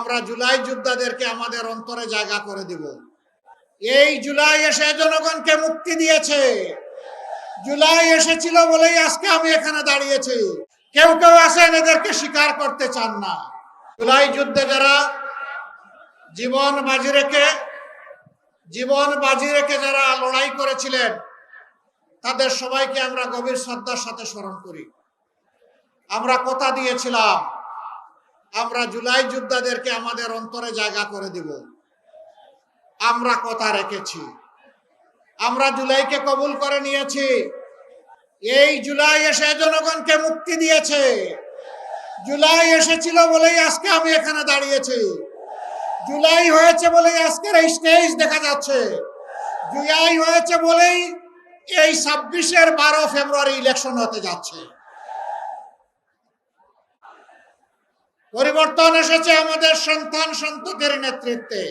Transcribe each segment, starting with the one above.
আমরা জুলাই যোদ্ধাদেরকে আমাদের অন্তরে জায়গা করে দিব। এই জুলাই এসে জনগণকে মুক্তি দিয়েছে। জুলাই এসেছিল বলেই আজকে আমি এখানে দাঁড়িয়েছি। কেউ কেউ আছেন, এদেরকে স্বীকার করতে চান না। জুলাই যুদ্ধে যারা জীবন বাজি রেখে, জীবন বাজি রেখে যারা লড়াই করেছিলেন, তাদের সবাইকে আমরা গভীর শ্রদ্ধার সাথে স্মরণ করি। আমরা কথা দিয়েছিলাম আমরা জুলাই যোদ্ধাদেরকে আমাদের অন্তরে জায়গা করে দিব। আমরা কথা রেখেছি। আমরা জুলাইকে কবুল করে নিয়েছি। এই জুলাই এসে জনগণকে মুক্তি দিয়েছে। জুলাই এসেছিল বলেই আজকে আমি এখানে দাঁড়িয়েছি। জুলাই হয়েছে বলেই আজকের এই স্টেজ দেখা যাচ্ছে। জুলাই হয়েছে বলেই এই ছাব্বিশের বারো ফেব্রুয়ারি ইলেকশন হতে যাচ্ছে। পরিবর্তন এসেছে আমাদের সন্তান সন্ততির নেতৃত্বে।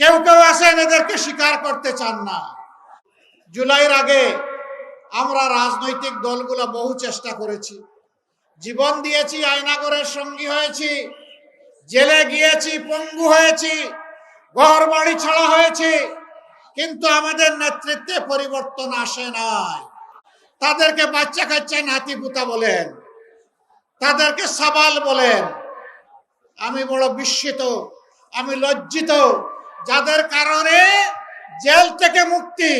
কেউ কেউ আছেন এদেরকে স্বীকার করতে চান না। জুলাইয়ের আগে আমরা রাজনৈতিক দলগুলো বহু চেষ্টা করেছি। জীবন দিয়েছি আয়নাগরের সঙ্গী হয়েছি, জেলে গিয়েছি, পঙ্গু হয়েছি ঘর বাড়ি ছাড়া হয়েছি, কিন্তু আমাদের নেতৃত্বে পরিবর্তন আসে নাই। তাদেরকে বাচ্চা কাচ্চা নাতি পুতা বলেন। তাদেরকে সাবাল বলেন। আমি বড় বিস্মিত, আমি লজ্জিত। যাদের কারণে জেল থেকে মুক্তি,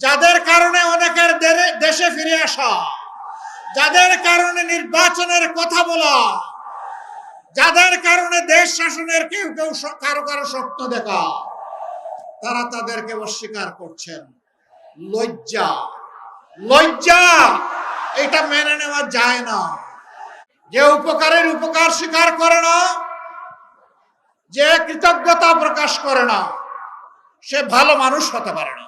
যাদের কারণে অনেকের দেশে ফিরে আসা, যাদের কারণে নির্বাচনের কথা বলা, যাদের কারণে দেশ শাসনের কেউ কেউ কারও কারও স্বপ্ন দেখা, তারা তাদেরকে অস্বীকার করছেন। লজ্জা লজ্জা, এটা মেনে নেওয়া যায় না। যে উপকারের উপকার স্বীকার করে না, যে কৃতজ্ঞতা প্রকাশ করে না, সে ভালো মানুষ হতে পারে না।